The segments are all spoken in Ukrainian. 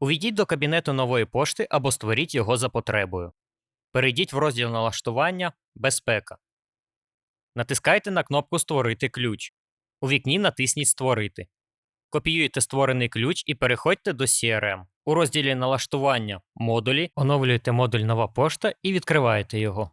Увійдіть до кабінету нової пошти або створіть його за потребою. Перейдіть в розділ налаштування Безпека. Натискайте на кнопку Створити ключ. У вікні натисніть Створити. Копіюйте створений ключ і переходьте до CRM. У розділі Налаштування модулі оновлюєте модуль Нова пошта і відкриваєте його.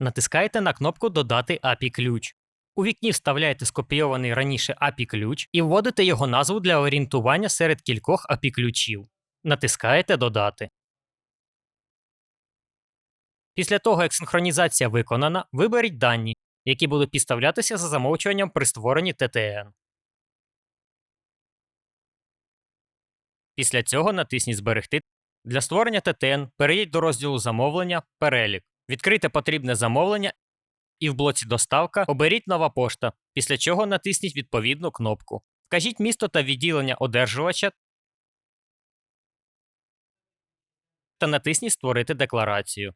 Натискаєте на кнопку Додати API ключ. У вікні вставляєте скопійований раніше API ключ і вводите його назву для орієнтування серед кількох API ключів. Натискаєте Додати. Після того, як синхронізація виконана, виберіть дані, які будуть підставлятися за замовчуванням при створенні TTN. Після цього натисніть Зберегти. Для створення TTN перейдіть до розділу Замовлення Перелік. Відкрийте потрібне замовлення і в блоці Доставка оберіть нова пошта, після чого натисніть відповідну кнопку. Вкажіть місто та відділення одержувача та натисніть Створити декларацію.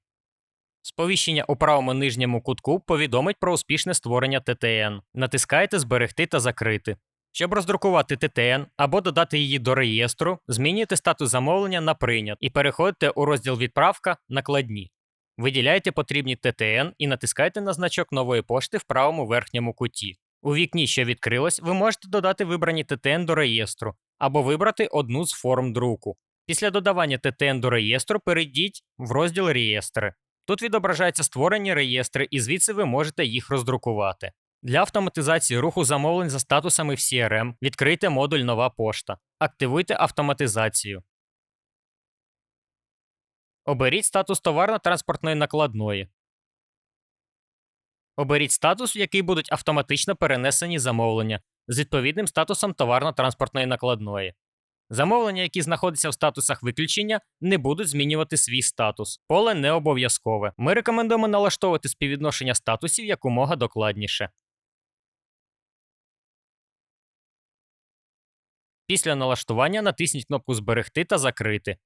Сповіщення у правому нижньому кутку повідомить про успішне створення TTN. Натискаєте Зберегти та закрити. Щоб роздрукувати TTN або додати її до реєстру, змінюйте статус замовлення на прийнят і переходите у розділ Відправка Накладні. Виділяйте потрібні TTN і натискайте на значок нової пошти в правому верхньому куті. У вікні, що відкрилось, ви можете додати вибрані TTN до реєстру або вибрати одну з форм друку. Після додавання TTN до реєстру перейдіть в розділ Реєстри. Тут відображаються створені реєстри, і звідси ви можете їх роздрукувати. Для автоматизації руху замовлень за статусами в CRM відкрийте модуль Нова пошта. Активуйте автоматизацію. Оберіть статус товарно-транспортної накладної. Оберіть статус, в який будуть автоматично перенесені замовлення з відповідним статусом товарно-транспортної накладної. Замовлення, які знаходяться в статусах виключення, не будуть змінювати свій статус. Поле не обов'язкове. Ми рекомендуємо налаштовувати співвідношення статусів якомога докладніше. Після налаштування натисніть кнопку Зберегти та закрити.